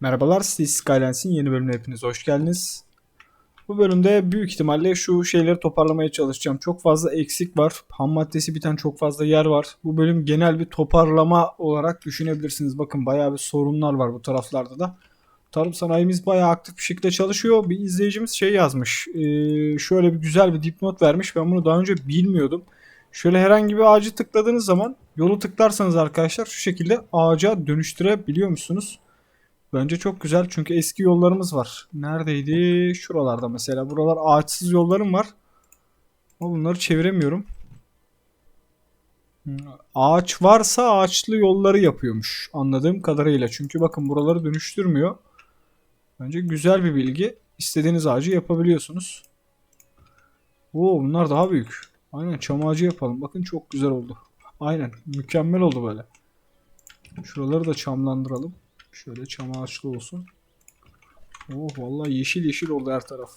Merhabalar, Cities Skylines'in yeni bölümüne hepiniz hoş geldiniz. Bu bölümde büyük ihtimalle şu şeyleri toparlamaya çalışacağım. Çok fazla eksik var. Ham maddesi biten çok fazla yer var. Bu bölüm genel bir toparlama olarak düşünebilirsiniz. Bakın bayağı bir sorunlar var bu taraflarda da. Tarım sanayimiz bayağı aktif bir şekilde çalışıyor. Bir izleyicimiz şey yazmış. Ee, şöyle bir güzel bir dipnot vermiş. Ben bunu daha önce bilmiyordum. Şöyle herhangi bir ağacı tıkladığınız zaman yolu tıklarsanız arkadaşlar şu şekilde ağaca dönüştürebiliyor musunuz? Bence çok güzel çünkü eski yollarımız var. Neredeydi? Şuralarda mesela. Buralar ağaçsız yollarım var. Ama bunları çeviremiyorum. Hmm, Ağaç varsa ağaçlı yolları yapıyormuş anladığım kadarıyla. Çünkü bakın buraları dönüştürmüyor. Bence güzel bir bilgi. İstediğiniz ağacı yapabiliyorsunuz. Oo bunlar daha büyük. Aynen çam ağacı yapalım. Bakın çok güzel oldu. Aynen mükemmel oldu böyle. Şuraları da çamlandıralım. Şöyle çam ağaçlı olsun. Oh vallahi yeşil yeşil oldu her taraf.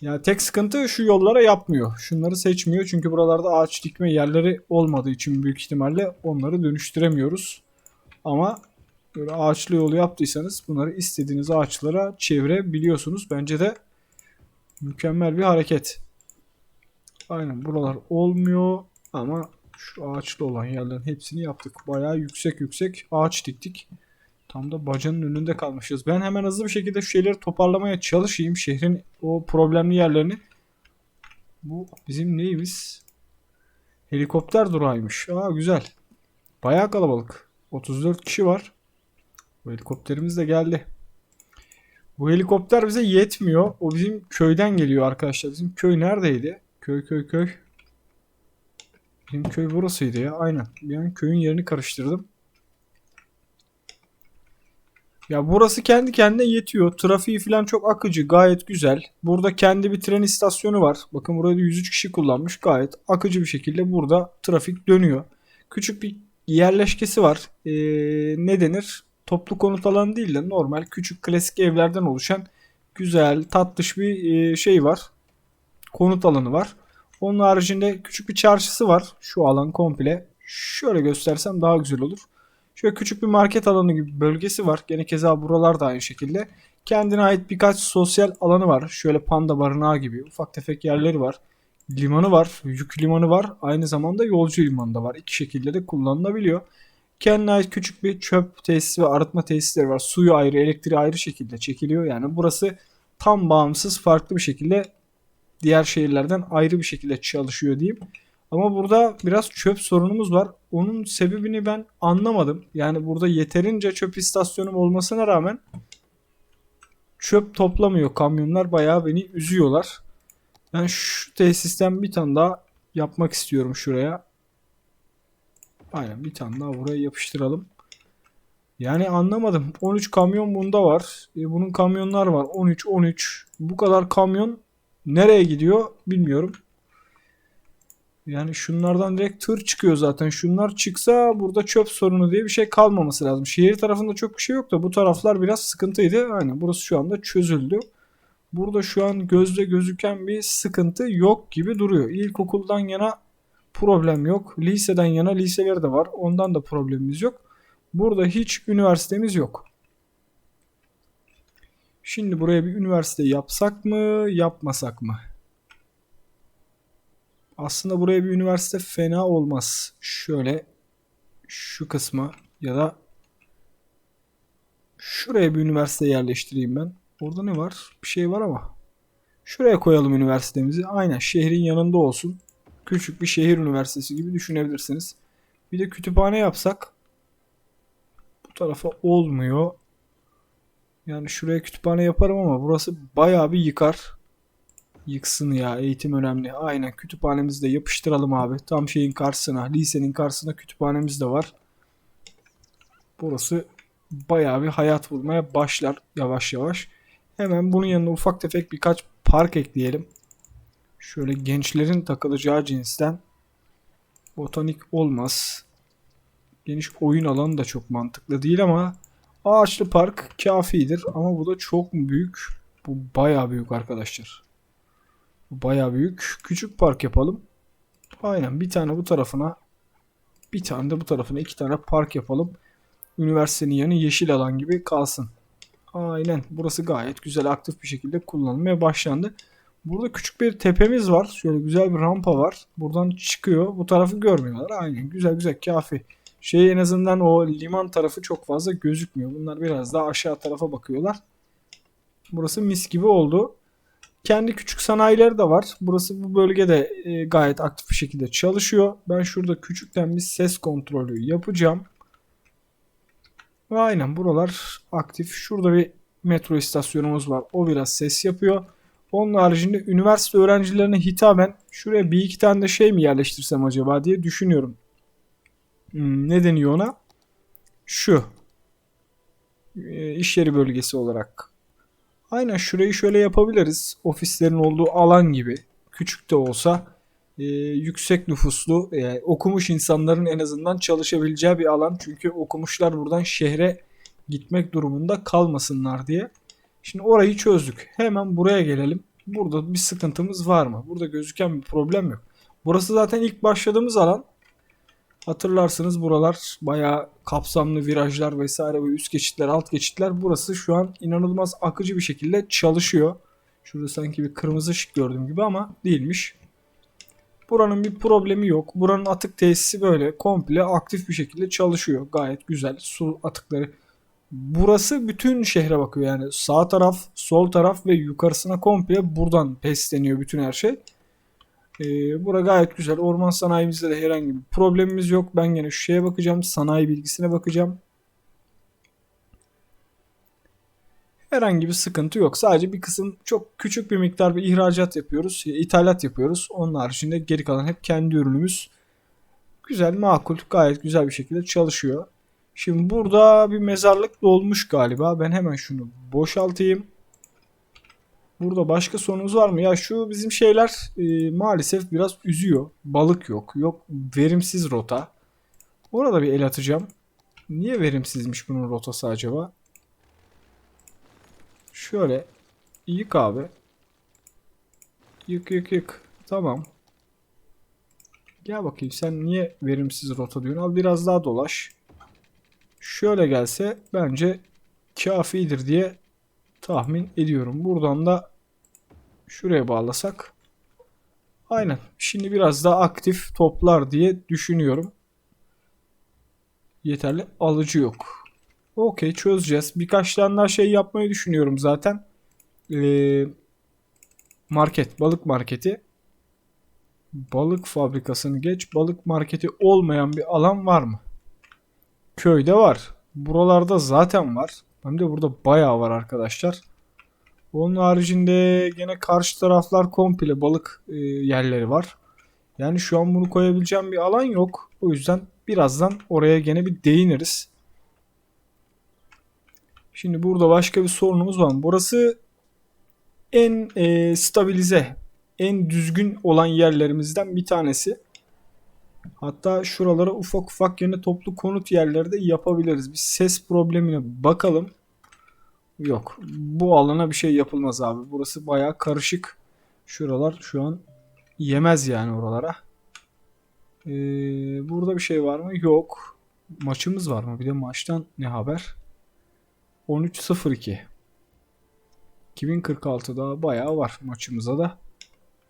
Ya tek sıkıntı şu yollara yapmıyor. Şunları seçmiyor çünkü buralarda ağaç dikme yerleri olmadığı için büyük ihtimalle onları dönüştüremiyoruz. Ama böyle ağaçlı yolu yaptıysanız bunları istediğiniz ağaçlara çevirebiliyorsunuz. Bence de mükemmel bir hareket. Aynen buralar olmuyor ama şu ağaçlı olan yerlerin hepsini yaptık. Bayağı yüksek yüksek ağaç diktik. Tam da bacanın önünde kalmışız. Ben hemen hızlı bir şekilde şu şeyleri toparlamaya çalışayım. Şehrin o problemli yerlerini. Bu bizim neyimiz? Helikopter durağıymış. Aa güzel. Bayağı kalabalık. 34 kişi var. Bu helikopterimiz de geldi. Bu helikopter bize yetmiyor. O bizim köyden geliyor arkadaşlar. Bizim köy neredeydi? Köy köy köy. Bizim köy burasıydı ya. Aynen. An köyün yerini karıştırdım. Ya burası kendi kendine yetiyor. Trafiği falan çok akıcı, gayet güzel. Burada kendi bir tren istasyonu var. Bakın burayı da 103 kişi kullanmış. Gayet akıcı bir şekilde burada trafik dönüyor. Küçük bir yerleşkesi var. Ee, ne denir? Toplu konut alanı değil de normal küçük klasik evlerden oluşan güzel, tatlış bir e, şey var. Konut alanı var. Onun haricinde küçük bir çarşısı var. Şu alan komple. Şöyle göstersem daha güzel olur. Şöyle küçük bir market alanı gibi bölgesi var. Gene keza buralar da aynı şekilde. Kendine ait birkaç sosyal alanı var. Şöyle panda barınağı gibi ufak tefek yerleri var. Limanı var, yük limanı var. Aynı zamanda yolcu limanı da var. İki şekilde de kullanılabiliyor. Kendine ait küçük bir çöp tesisi ve arıtma tesisleri var. Suyu ayrı, elektriği ayrı şekilde çekiliyor. Yani burası tam bağımsız, farklı bir şekilde diğer şehirlerden ayrı bir şekilde çalışıyor diyeyim. Ama burada biraz çöp sorunumuz var. Onun sebebini ben anlamadım. Yani burada yeterince çöp istasyonum olmasına rağmen çöp toplamıyor kamyonlar. Bayağı beni üzüyorlar. Ben şu tesisten bir tane daha yapmak istiyorum şuraya. Aynen bir tane daha buraya yapıştıralım. Yani anlamadım. 13 kamyon bunda var. E, bunun kamyonlar var. 13, 13. Bu kadar kamyon nereye gidiyor bilmiyorum. Yani şunlardan direkt tır çıkıyor zaten. Şunlar çıksa burada çöp sorunu diye bir şey kalmaması lazım. Şehir tarafında çok bir şey yok da bu taraflar biraz sıkıntıydı. Aynen burası şu anda çözüldü. Burada şu an gözle gözüken bir sıkıntı yok gibi duruyor. İlkokuldan yana problem yok. Liseden yana liseler de var. Ondan da problemimiz yok. Burada hiç üniversitemiz yok. Şimdi buraya bir üniversite yapsak mı, yapmasak mı? Aslında buraya bir üniversite fena olmaz. Şöyle şu kısma ya da şuraya bir üniversite yerleştireyim ben. Orada ne var? Bir şey var ama. Şuraya koyalım üniversitemizi. Aynen şehrin yanında olsun. Küçük bir şehir üniversitesi gibi düşünebilirsiniz. Bir de kütüphane yapsak. Bu tarafa olmuyor. Yani şuraya kütüphane yaparım ama burası bayağı bir yıkar. Yıksın ya eğitim önemli. Aynen kütüphanemizi de yapıştıralım abi. Tam şeyin karşısına, lisenin karşısına kütüphanemiz de var. Burası bayağı bir hayat vurmaya başlar yavaş yavaş. Hemen bunun yanına ufak tefek birkaç park ekleyelim. Şöyle gençlerin takılacağı cinsten botanik olmaz. Geniş oyun alanı da çok mantıklı değil ama ağaçlı park kafidir ama bu da çok büyük? Bu bayağı büyük arkadaşlar. Baya büyük. Küçük park yapalım. Aynen bir tane bu tarafına bir tane de bu tarafına iki tane park yapalım. Üniversitenin yanı yeşil alan gibi kalsın. Aynen. Burası gayet güzel aktif bir şekilde kullanılmaya başlandı. Burada küçük bir tepemiz var. Şöyle güzel bir rampa var. Buradan çıkıyor. Bu tarafı görmüyorlar. Aynen. Güzel güzel kafi. Şey en azından o liman tarafı çok fazla gözükmüyor. Bunlar biraz daha aşağı tarafa bakıyorlar. Burası mis gibi oldu. Kendi küçük sanayileri de var. Burası bu bölgede e, gayet aktif bir şekilde çalışıyor. Ben şurada küçükten bir ses kontrolü yapacağım. Ve aynen buralar aktif. Şurada bir metro istasyonumuz var. O biraz ses yapıyor. Onun haricinde üniversite öğrencilerine hitaben şuraya bir iki tane de şey mi yerleştirsem acaba diye düşünüyorum. Hmm, ne deniyor ona? Şu. E, iş yeri bölgesi olarak. Aynen şurayı şöyle yapabiliriz. Ofislerin olduğu alan gibi. Küçük de olsa e, yüksek nüfuslu e, okumuş insanların en azından çalışabileceği bir alan. Çünkü okumuşlar buradan şehre gitmek durumunda kalmasınlar diye. Şimdi orayı çözdük. Hemen buraya gelelim. Burada bir sıkıntımız var mı? Burada gözüken bir problem yok. Burası zaten ilk başladığımız alan. Hatırlarsınız buralar bayağı kapsamlı virajlar vesaire ve üst geçitler, alt geçitler. Burası şu an inanılmaz akıcı bir şekilde çalışıyor. Şurada sanki bir kırmızı ışık gördüğüm gibi ama değilmiş. Buranın bir problemi yok. Buranın atık tesisi böyle komple aktif bir şekilde çalışıyor. Gayet güzel. Su atıkları. Burası bütün şehre bakıyor. Yani sağ taraf, sol taraf ve yukarısına komple buradan besleniyor bütün her şey. Ee, bura gayet güzel. Orman sanayimizde de herhangi bir problemimiz yok. Ben gene şu şeye bakacağım. Sanayi bilgisine bakacağım. Herhangi bir sıkıntı yok. Sadece bir kısım çok küçük bir miktar bir ihracat yapıyoruz. ithalat yapıyoruz. Onun haricinde geri kalan hep kendi ürünümüz. Güzel, makul, gayet güzel bir şekilde çalışıyor. Şimdi burada bir mezarlık dolmuş galiba. Ben hemen şunu boşaltayım. Burada başka sorunuz var mı? Ya şu bizim şeyler e, maalesef biraz üzüyor. Balık yok. Yok verimsiz rota. Orada bir el atacağım. Niye verimsizmiş bunun rotası acaba? Şöyle yık abi. Yık yık yık. Tamam. Gel bakayım sen niye verimsiz rota diyorsun? Al biraz daha dolaş. Şöyle gelse bence kafidir diye tahmin ediyorum. Buradan da şuraya bağlasak. Aynen. Şimdi biraz daha aktif toplar diye düşünüyorum. Yeterli alıcı yok. Okey çözeceğiz. Birkaç tane daha şey yapmayı düşünüyorum zaten. Ee, market, balık marketi. Balık fabrikasını geç. Balık marketi olmayan bir alan var mı? Köyde var. Buralarda zaten var. Hem de burada bayağı var arkadaşlar. Onun haricinde gene karşı taraflar komple balık e, yerleri var. Yani şu an bunu koyabileceğim bir alan yok. O yüzden birazdan oraya gene bir değiniriz. Şimdi burada başka bir sorunumuz var. Burası en e, stabilize, en düzgün olan yerlerimizden bir tanesi. Hatta şuralara ufak ufak yine toplu konut yerleri de yapabiliriz. Bir ses problemine bakalım. Yok. Bu alana bir şey yapılmaz abi. Burası bayağı karışık. Şuralar şu an yemez yani oralara. Ee, burada bir şey var mı? Yok. Maçımız var mı? Bir de maçtan ne haber? 13.02 2046 daha bayağı var maçımıza da.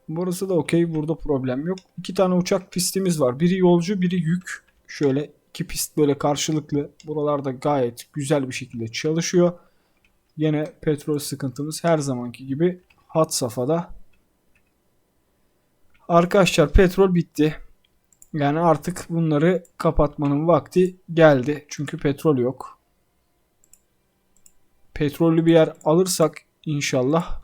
Burası da okey. Burada problem yok. İki tane uçak pistimiz var. Biri yolcu, biri yük. Şöyle iki pist böyle karşılıklı. Buralarda gayet güzel bir şekilde çalışıyor. Yine petrol sıkıntımız her zamanki gibi hat safhada. Arkadaşlar petrol bitti. Yani artık bunları kapatmanın vakti geldi. Çünkü petrol yok. Petrollü bir yer alırsak inşallah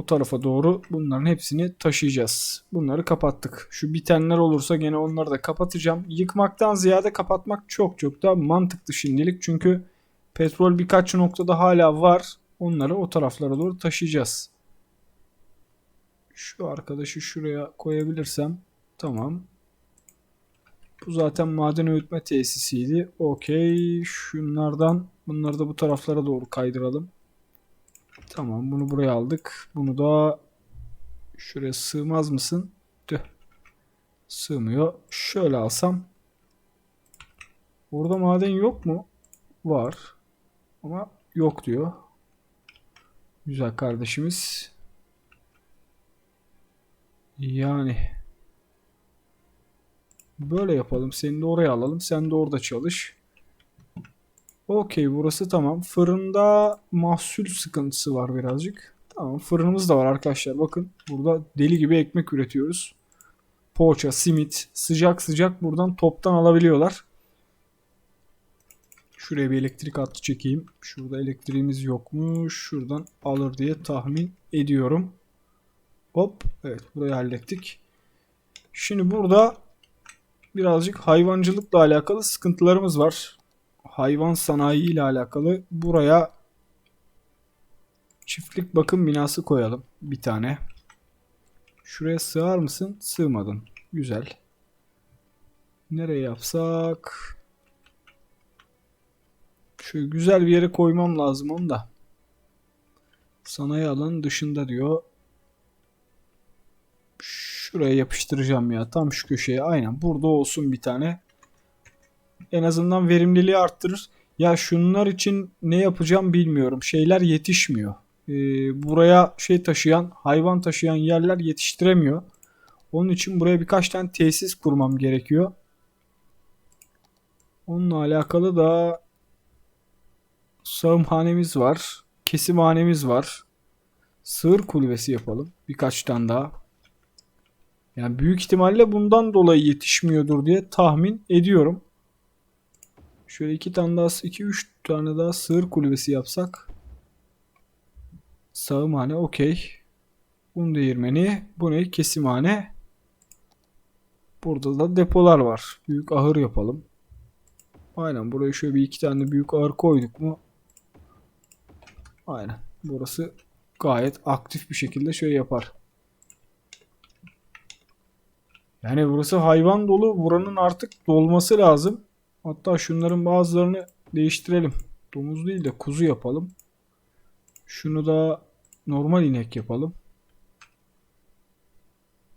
o tarafa doğru bunların hepsini taşıyacağız. Bunları kapattık. Şu bitenler olursa gene onları da kapatacağım. Yıkmaktan ziyade kapatmak çok çok da mantıklı şimdilik. Çünkü petrol birkaç noktada hala var. Onları o taraflara doğru taşıyacağız. Şu arkadaşı şuraya koyabilirsem tamam. Bu zaten maden öğütme tesisiydi. Okey. Şunlardan bunları da bu taraflara doğru kaydıralım. Tamam bunu buraya aldık. Bunu da şuraya sığmaz mısın? Tüh. Sığmıyor. Şöyle alsam. Orada maden yok mu? Var. Ama yok diyor. Güzel kardeşimiz. Yani böyle yapalım. Seni de oraya alalım. Sen de orada çalış. Okey burası tamam. Fırında mahsul sıkıntısı var birazcık. Tamam fırınımız da var arkadaşlar. Bakın burada deli gibi ekmek üretiyoruz. Poğaça, simit sıcak sıcak buradan toptan alabiliyorlar. Şuraya bir elektrik hattı çekeyim. Şurada elektriğimiz yokmuş. Şuradan alır diye tahmin ediyorum. Hop. Evet burayı hallettik. Şimdi burada birazcık hayvancılıkla alakalı sıkıntılarımız var. Hayvan sanayi ile alakalı buraya çiftlik bakım binası koyalım. Bir tane. Şuraya sığar mısın? Sığmadın. Güzel. Nereye yapsak? Şöyle güzel bir yere koymam lazım onu da. Sanayi alanı dışında diyor. Şuraya yapıştıracağım ya. Tam şu köşeye. Aynen. Burada olsun bir tane. En azından verimliliği arttırır. Ya şunlar için ne yapacağım bilmiyorum. Şeyler yetişmiyor. Ee, buraya şey taşıyan, hayvan taşıyan yerler yetiştiremiyor. Onun için buraya birkaç tane tesis kurmam gerekiyor. Onunla alakalı da sağımhanemiz var. Kesimhanemiz var. Sığır kulübesi yapalım. Birkaç tane daha. Yani büyük ihtimalle bundan dolayı yetişmiyordur diye tahmin ediyorum. Şöyle iki tane daha, iki üç tane daha sığır kulübesi yapsak. Sağımhane okey. Un değirmeni. Bu ne? Kesimhane. Burada da depolar var. Büyük ahır yapalım. Aynen buraya şöyle bir iki tane büyük ahır koyduk mu? Aynen. Burası gayet aktif bir şekilde şey yapar. Yani burası hayvan dolu. Buranın artık dolması lazım. Hatta şunların bazılarını değiştirelim. Domuz değil de kuzu yapalım. Şunu da normal inek yapalım.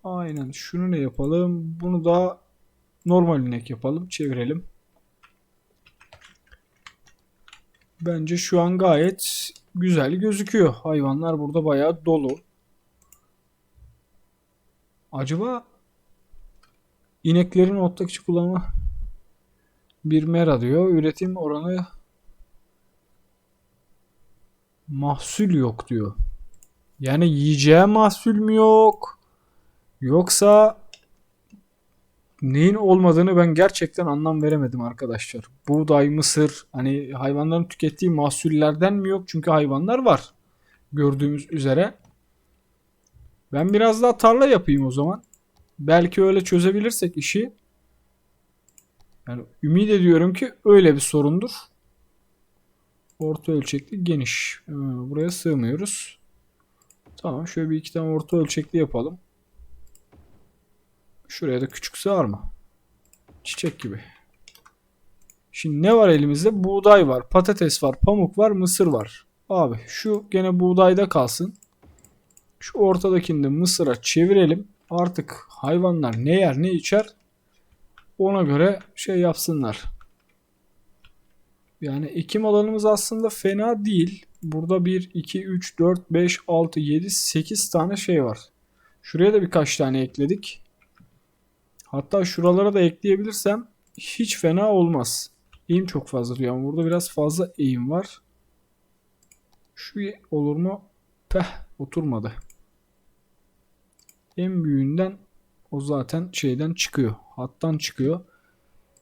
Aynen. Şunu ne yapalım? Bunu da normal inek yapalım. Çevirelim. Bence şu an gayet güzel gözüküyor. Hayvanlar burada bayağı dolu. Acaba ineklerin otlakçı kullanımı bir mera diyor. Üretim oranı mahsul yok diyor. Yani yiyeceğe mahsul mü yok? Yoksa neyin olmadığını ben gerçekten anlam veremedim arkadaşlar. Buğday, mısır hani hayvanların tükettiği mahsullerden mi yok? Çünkü hayvanlar var. Gördüğümüz üzere. Ben biraz daha tarla yapayım o zaman. Belki öyle çözebilirsek işi. Yani ümit ediyorum ki öyle bir sorundur. Orta ölçekli geniş. Ee, buraya sığmıyoruz. Tamam şöyle bir iki tane orta ölçekli yapalım. Şuraya da küçük sığar? Çiçek gibi. Şimdi ne var elimizde? Buğday var, patates var, pamuk var, mısır var. Abi şu gene buğdayda kalsın. Şu ortadakini de mısıra çevirelim. Artık hayvanlar ne yer ne içer ona göre şey yapsınlar. Yani ekim alanımız aslında fena değil. Burada 1, 2, 3, 4, 5, 6, 7, 8 tane şey var. Şuraya da birkaç tane ekledik. Hatta şuralara da ekleyebilirsem hiç fena olmaz. Eğim çok fazla ama burada biraz fazla eğim var. Şu olur mu? Peh oturmadı. En büyüğünden o zaten şeyden çıkıyor. Hattan çıkıyor.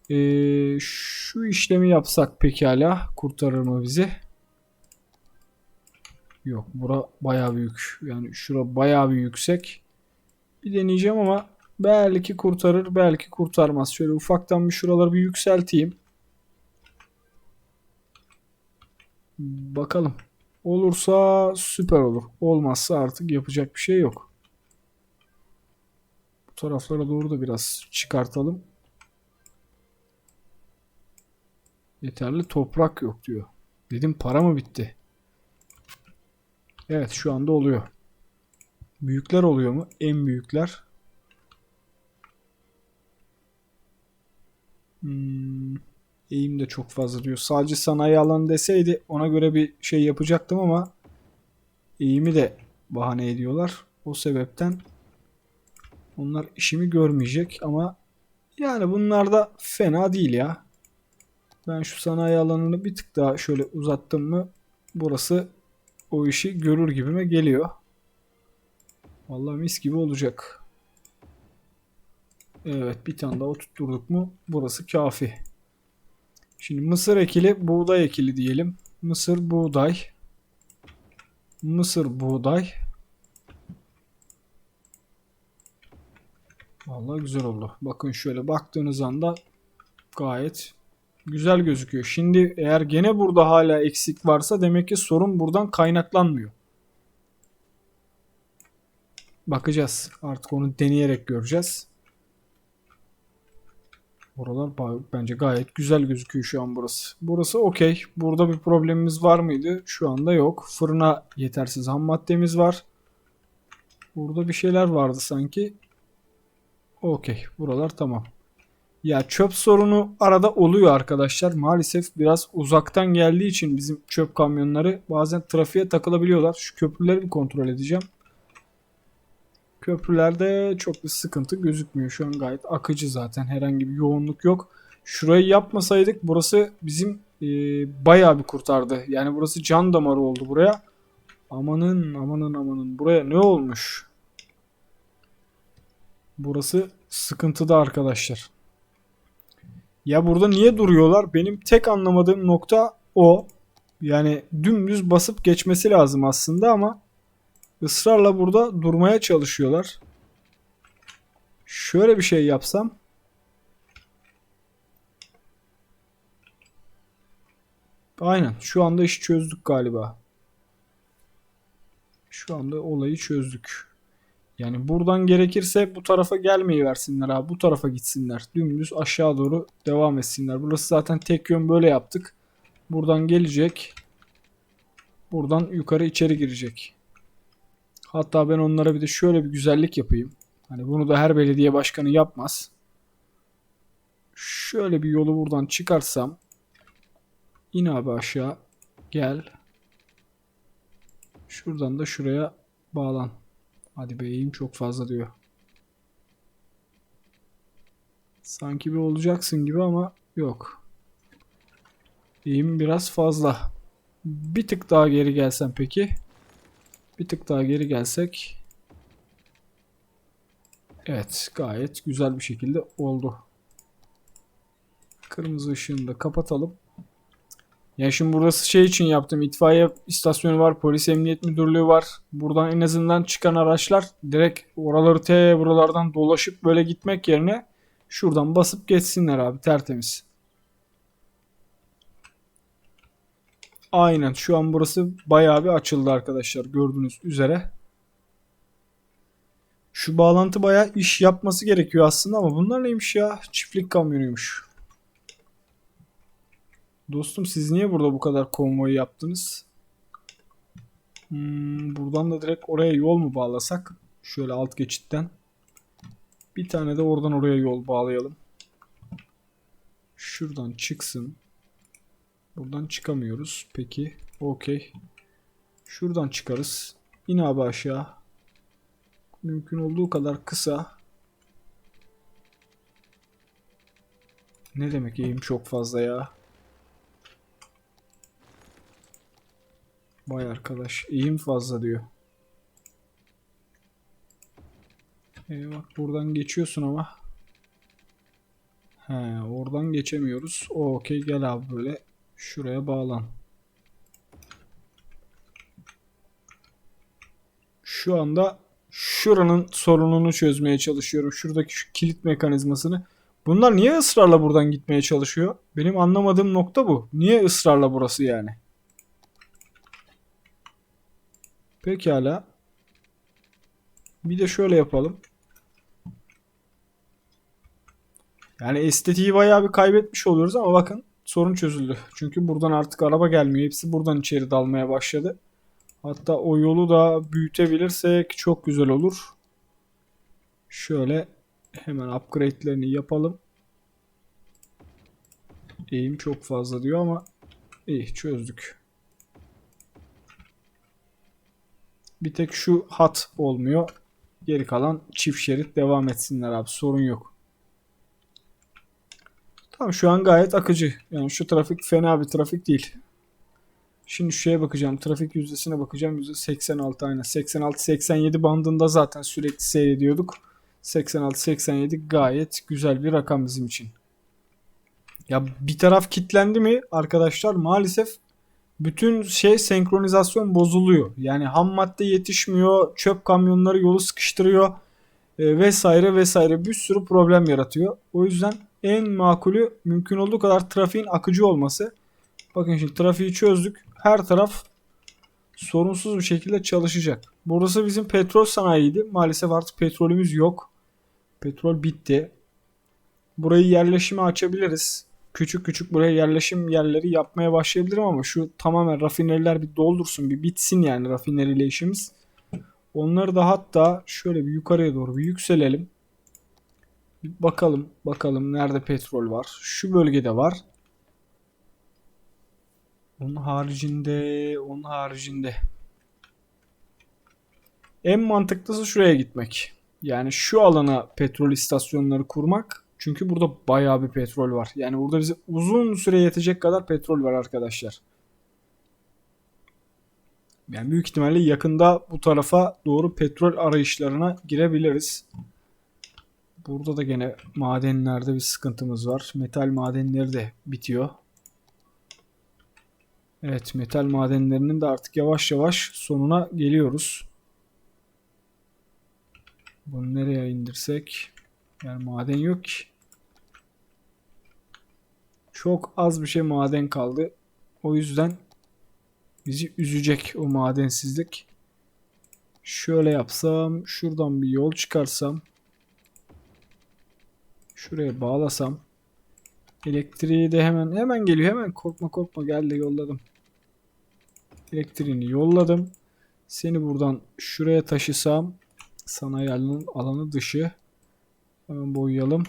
Ee, şu işlemi yapsak pekala kurtarır mı bizi? Yok bura baya büyük. Yani şura baya bir yüksek. Bir deneyeceğim ama belki kurtarır belki kurtarmaz. Şöyle ufaktan bir şuraları bir yükselteyim. Bakalım. Olursa süper olur. Olmazsa artık yapacak bir şey yok. Taraflara doğru da biraz çıkartalım. Yeterli toprak yok diyor. Dedim para mı bitti? Evet şu anda oluyor. Büyükler oluyor mu? En büyükler. Hmm, Eğim de çok fazla diyor. Sadece sanayi alanı deseydi ona göre bir şey yapacaktım ama eğimi de bahane ediyorlar. O sebepten onlar işimi görmeyecek ama yani bunlar da fena değil ya. Ben şu sanayi alanını bir tık daha şöyle uzattım mı burası o işi görür gibime geliyor. Vallahi mis gibi olacak. Evet bir tane daha oturtturduk mu burası kafi. Şimdi mısır ekili, buğday ekili diyelim. Mısır, buğday. Mısır, buğday. Vallahi güzel oldu. Bakın şöyle baktığınız anda gayet güzel gözüküyor. Şimdi eğer gene burada hala eksik varsa demek ki sorun buradan kaynaklanmıyor. Bakacağız. Artık onu deneyerek göreceğiz. Buralar bence gayet güzel gözüküyor şu an burası. Burası okey. Burada bir problemimiz var mıydı? Şu anda yok. Fırına yetersiz ham maddemiz var. Burada bir şeyler vardı sanki. Okey. Buralar tamam. Ya çöp sorunu arada oluyor arkadaşlar. Maalesef biraz uzaktan geldiği için bizim çöp kamyonları bazen trafiğe takılabiliyorlar. Şu köprüleri bir kontrol edeceğim. Köprülerde çok bir sıkıntı gözükmüyor. Şu an gayet akıcı zaten. Herhangi bir yoğunluk yok. Şurayı yapmasaydık burası bizim e, bayağı bir kurtardı. Yani burası can damarı oldu buraya. Amanın amanın amanın. Buraya ne olmuş? Burası sıkıntıda arkadaşlar. Ya burada niye duruyorlar? Benim tek anlamadığım nokta o. Yani dümdüz basıp geçmesi lazım aslında ama ısrarla burada durmaya çalışıyorlar. Şöyle bir şey yapsam. Aynen. Şu anda işi çözdük galiba. Şu anda olayı çözdük. Yani buradan gerekirse bu tarafa gelmeyi versinler abi. Bu tarafa gitsinler. Dümdüz aşağı doğru devam etsinler. Burası zaten tek yön böyle yaptık. Buradan gelecek. Buradan yukarı içeri girecek. Hatta ben onlara bir de şöyle bir güzellik yapayım. Hani bunu da her belediye başkanı yapmaz. Şöyle bir yolu buradan çıkarsam in abi aşağı gel. Şuradan da şuraya bağlan. Hadi be eğim çok fazla diyor. Sanki bir olacaksın gibi ama yok. Eğim biraz fazla. Bir tık daha geri gelsem peki. Bir tık daha geri gelsek. Evet gayet güzel bir şekilde oldu. Kırmızı ışığını da kapatalım. Ya şimdi burası şey için yaptım. İtfaiye istasyonu var, polis emniyet müdürlüğü var. Buradan en azından çıkan araçlar direkt oraları te buralardan dolaşıp böyle gitmek yerine şuradan basıp geçsinler abi tertemiz. Aynen şu an burası bayağı bir açıldı arkadaşlar gördüğünüz üzere. Şu bağlantı bayağı iş yapması gerekiyor aslında ama bunlar neymiş ya? Çiftlik kamyonuymuş. Dostum siz niye burada bu kadar konvoy yaptınız? Hmm, buradan da direkt oraya yol mu bağlasak? Şöyle alt geçitten. Bir tane de oradan oraya yol bağlayalım. Şuradan çıksın. Buradan çıkamıyoruz. Peki. Okey. Şuradan çıkarız. İn abi aşağı. Mümkün olduğu kadar kısa. Ne demek eğim çok fazla ya. Vay arkadaş eğim fazla diyor. Ee, bak buradan geçiyorsun ama. He, oradan geçemiyoruz. Okey gel abi böyle şuraya bağlan. Şu anda şuranın sorununu çözmeye çalışıyorum. Şuradaki şu kilit mekanizmasını. Bunlar niye ısrarla buradan gitmeye çalışıyor? Benim anlamadığım nokta bu. Niye ısrarla burası yani? Pekala. Bir de şöyle yapalım. Yani estetiği bayağı bir kaybetmiş oluyoruz ama bakın sorun çözüldü. Çünkü buradan artık araba gelmiyor. Hepsi buradan içeri dalmaya başladı. Hatta o yolu da büyütebilirsek çok güzel olur. Şöyle hemen upgrade'lerini yapalım. Eğim çok fazla diyor ama iyi çözdük. Bir tek şu hat olmuyor. Geri kalan çift şerit devam etsinler abi. Sorun yok. Tamam şu an gayet akıcı. Yani şu trafik fena bir trafik değil. Şimdi şeye bakacağım. Trafik yüzdesine bakacağım. %86 aynen. 86-87 bandında zaten sürekli seyrediyorduk. 86-87 gayet güzel bir rakam bizim için. Ya bir taraf kilitlendi mi arkadaşlar maalesef bütün şey senkronizasyon bozuluyor. Yani ham madde yetişmiyor, çöp kamyonları yolu sıkıştırıyor e, vesaire vesaire bir sürü problem yaratıyor. O yüzden en makulü mümkün olduğu kadar trafiğin akıcı olması. Bakın şimdi trafiği çözdük. Her taraf sorunsuz bir şekilde çalışacak. Burası bizim petrol sanayiydi. Maalesef artık petrolümüz yok. Petrol bitti. Burayı yerleşime açabiliriz. Küçük küçük buraya yerleşim yerleri yapmaya başlayabilirim ama şu tamamen rafineriler bir doldursun, bir bitsin yani rafineriyle işimiz. Onları da hatta şöyle bir yukarıya doğru bir yükselelim. Bir bakalım, bakalım nerede petrol var. Şu bölgede var. Onun haricinde, onun haricinde. En mantıklısı şuraya gitmek. Yani şu alana petrol istasyonları kurmak. Çünkü burada bayağı bir petrol var. Yani burada bize uzun süre yetecek kadar petrol var arkadaşlar. Yani büyük ihtimalle yakında bu tarafa doğru petrol arayışlarına girebiliriz. Burada da gene madenlerde bir sıkıntımız var. Metal madenleri de bitiyor. Evet metal madenlerinin de artık yavaş yavaş sonuna geliyoruz. Bunu nereye indirsek? Yani maden yok ki. Çok az bir şey maden kaldı. O yüzden bizi üzecek o madensizlik. Şöyle yapsam, şuradan bir yol çıkarsam, şuraya bağlasam, elektriği de hemen hemen geliyor. Hemen korkma korkma geldi yolladım. Elektriğini yolladım. Seni buradan şuraya taşısam, sanayi alanı dışı. Hemen boyayalım.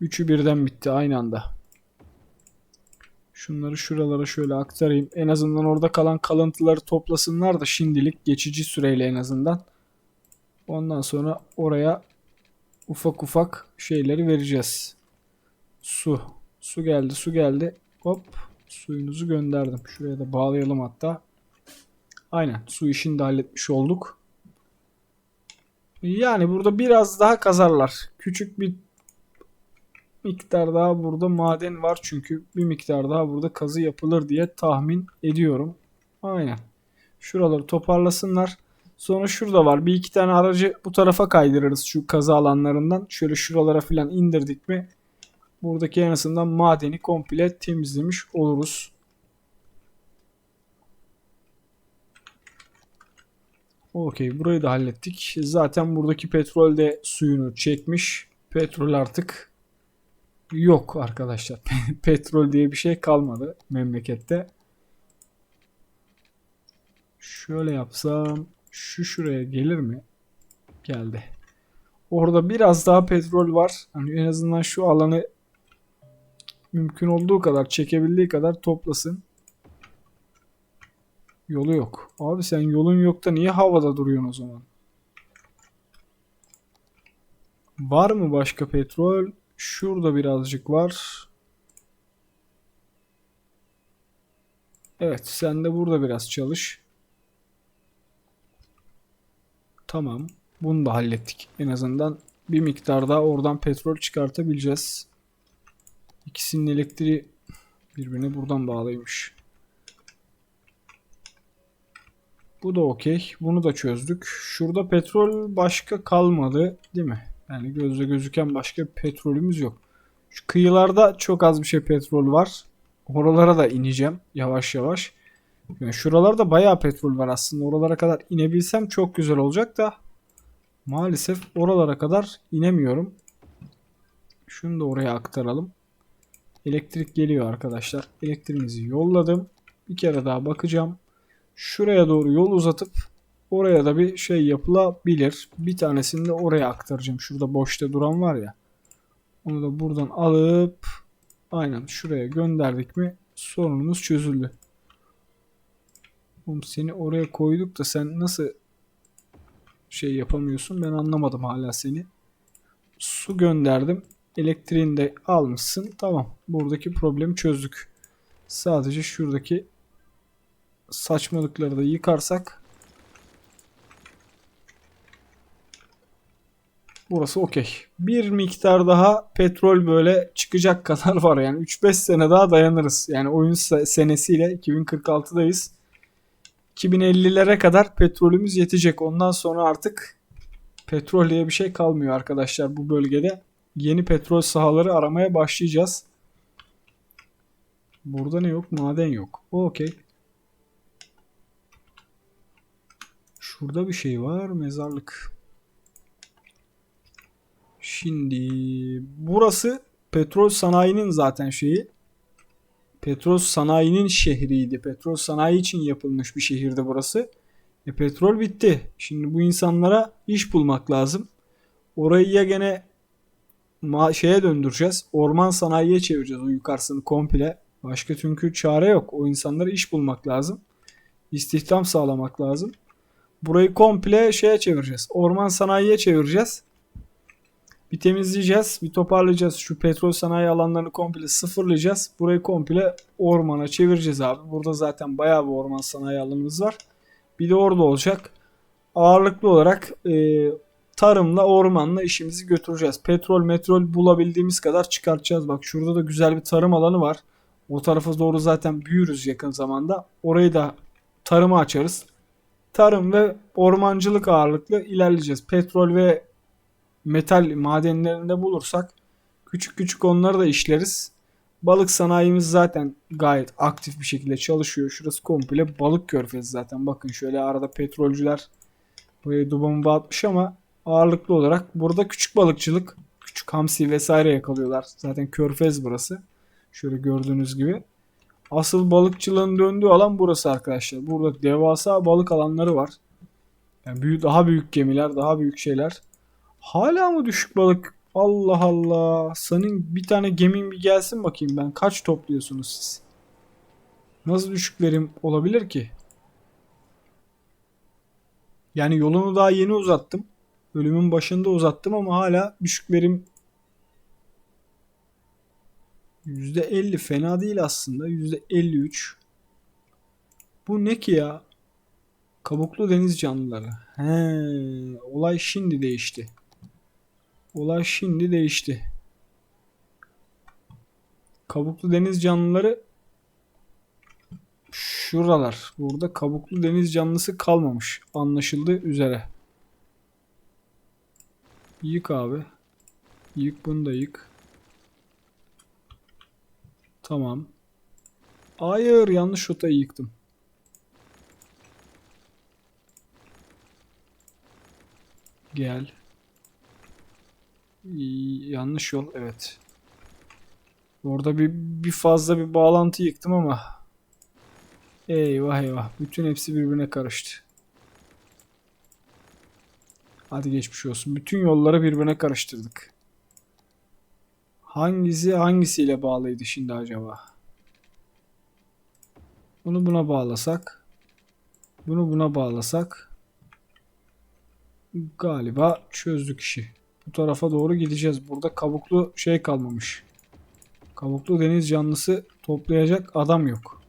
Üçü birden bitti aynı anda. Şunları şuralara şöyle aktarayım. En azından orada kalan kalıntıları toplasınlar da şimdilik geçici süreyle en azından. Ondan sonra oraya ufak ufak şeyleri vereceğiz. Su. Su geldi, su geldi. Hop. Suyunuzu gönderdim. Şuraya da bağlayalım hatta. Aynen. Su işini de halletmiş olduk. Yani burada biraz daha kazarlar. Küçük bir miktar daha burada maden var çünkü bir miktar daha burada kazı yapılır diye tahmin ediyorum. Aynen. Şuraları toparlasınlar. Sonra şurada var. Bir iki tane aracı bu tarafa kaydırırız şu kazı alanlarından. Şöyle şuralara falan indirdik mi buradaki en azından madeni komple temizlemiş oluruz. Okey burayı da hallettik. Zaten buradaki petrol de suyunu çekmiş. Petrol artık yok arkadaşlar. petrol diye bir şey kalmadı memlekette. Şöyle yapsam şu şuraya gelir mi? Geldi. Orada biraz daha petrol var. Hani en azından şu alanı mümkün olduğu kadar çekebildiği kadar toplasın. Yolu yok. Abi sen yolun yok da niye havada duruyorsun o zaman? Var mı başka petrol? Şurada birazcık var. Evet sen de burada biraz çalış. Tamam. Bunu da hallettik. En azından bir miktar daha oradan petrol çıkartabileceğiz. İkisinin elektriği birbirine buradan bağlıymış. Bu da okey. Bunu da çözdük. Şurada petrol başka kalmadı değil mi? Yani gözle gözüken başka petrolümüz yok. Şu kıyılarda çok az bir şey petrol var. Oralara da ineceğim yavaş yavaş. Yani şuralarda bayağı petrol var aslında. Oralara kadar inebilsem çok güzel olacak da maalesef oralara kadar inemiyorum. Şunu da oraya aktaralım. Elektrik geliyor arkadaşlar. Elektriğimizi yolladım. Bir kere daha bakacağım. Şuraya doğru yol uzatıp oraya da bir şey yapılabilir. Bir tanesini de oraya aktaracağım. Şurada boşta duran var ya. Onu da buradan alıp Aynen şuraya gönderdik mi sorunumuz çözüldü. Oğlum seni oraya koyduk da sen nasıl şey yapamıyorsun ben anlamadım hala seni. Su gönderdim. Elektriğini de almışsın. Tamam. Buradaki problemi çözdük. Sadece şuradaki saçmalıkları da yıkarsak Burası okey. Bir miktar daha petrol böyle çıkacak kadar var yani 3-5 sene daha dayanırız. Yani oyun se- senesiyle 2046'dayız. 2050'lere kadar petrolümüz yetecek. Ondan sonra artık petrol diye bir şey kalmıyor arkadaşlar bu bölgede. Yeni petrol sahaları aramaya başlayacağız. Burada ne yok? Maden yok. Okey. Şurada bir şey var. Mezarlık. Şimdi burası petrol sanayinin zaten şeyi. Petrol sanayinin şehriydi. Petrol sanayi için yapılmış bir şehirde burası. E petrol bitti. Şimdi bu insanlara iş bulmak lazım. Orayı ya gene şeye döndüreceğiz. Orman sanayiye çevireceğiz o yukarısını komple. Başka çünkü çare yok. O insanlara iş bulmak lazım. İstihdam sağlamak lazım. Burayı komple şeye çevireceğiz. Orman sanayiye çevireceğiz. Bir temizleyeceğiz, bir toparlayacağız. Şu petrol sanayi alanlarını komple sıfırlayacağız. Burayı komple ormana çevireceğiz abi. Burada zaten bayağı bir orman sanayi alanımız var. Bir de orada olacak. Ağırlıklı olarak e, tarımla, ormanla işimizi götüreceğiz. Petrol, metrol bulabildiğimiz kadar çıkartacağız. Bak şurada da güzel bir tarım alanı var. O tarafa doğru zaten büyürüz yakın zamanda. Orayı da tarıma açarız. Tarım ve ormancılık ağırlıklı ilerleyeceğiz. Petrol ve metal madenlerinde bulursak küçük küçük onları da işleriz. Balık sanayimiz zaten gayet aktif bir şekilde çalışıyor. Şurası komple balık körfezi zaten. Bakın şöyle arada petrolcüler buraya dubanı atmış ama ağırlıklı olarak burada küçük balıkçılık, küçük hamsi vesaire yakalıyorlar. Zaten körfez burası. Şöyle gördüğünüz gibi. Asıl balıkçılığın döndüğü alan burası arkadaşlar. Burada devasa balık alanları var. Yani büyük, daha büyük gemiler, daha büyük şeyler. Hala mı düşük balık? Allah Allah. Senin bir tane gemin bir gelsin bakayım ben. Kaç topluyorsunuz siz? Nasıl düşük verim olabilir ki? Yani yolunu daha yeni uzattım. Bölümün başında uzattım ama hala düşük verim %50 fena değil aslında. %53. Bu ne ki ya? Kabuklu deniz canlıları. He, olay şimdi değişti. Olay şimdi değişti. Kabuklu deniz canlıları şuralar. Burada kabuklu deniz canlısı kalmamış. Anlaşıldığı üzere. Yık abi. Yık bunu da yık. Tamam. Hayır yanlış rotayı yıktım. Gel. Yanlış yol evet. Orada bir, bir fazla bir bağlantı yıktım ama. Eyvah eyvah. Bütün hepsi birbirine karıştı. Hadi geçmiş olsun. Bütün yolları birbirine karıştırdık. Hangisi hangisiyle bağlıydı şimdi acaba? Bunu buna bağlasak. Bunu buna bağlasak. Galiba çözdük işi. Bu tarafa doğru gideceğiz. Burada kabuklu şey kalmamış. Kabuklu deniz canlısı toplayacak adam yok.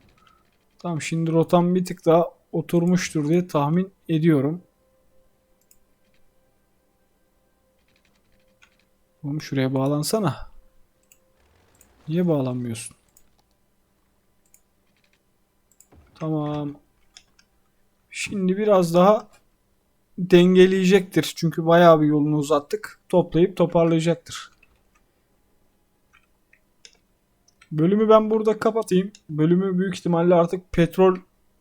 Tamam şimdi rotam bir tık daha oturmuştur diye tahmin ediyorum. Oğlum şuraya bağlansana. Niye bağlanmıyorsun? Tamam. Şimdi biraz daha dengeleyecektir. Çünkü bayağı bir yolunu uzattık. Toplayıp toparlayacaktır. Bölümü ben burada kapatayım. Bölümü büyük ihtimalle artık petrol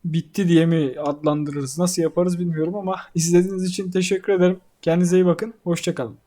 bitti diye mi adlandırırız? Nasıl yaparız bilmiyorum ama izlediğiniz için teşekkür ederim. Kendinize iyi bakın. Hoşçakalın.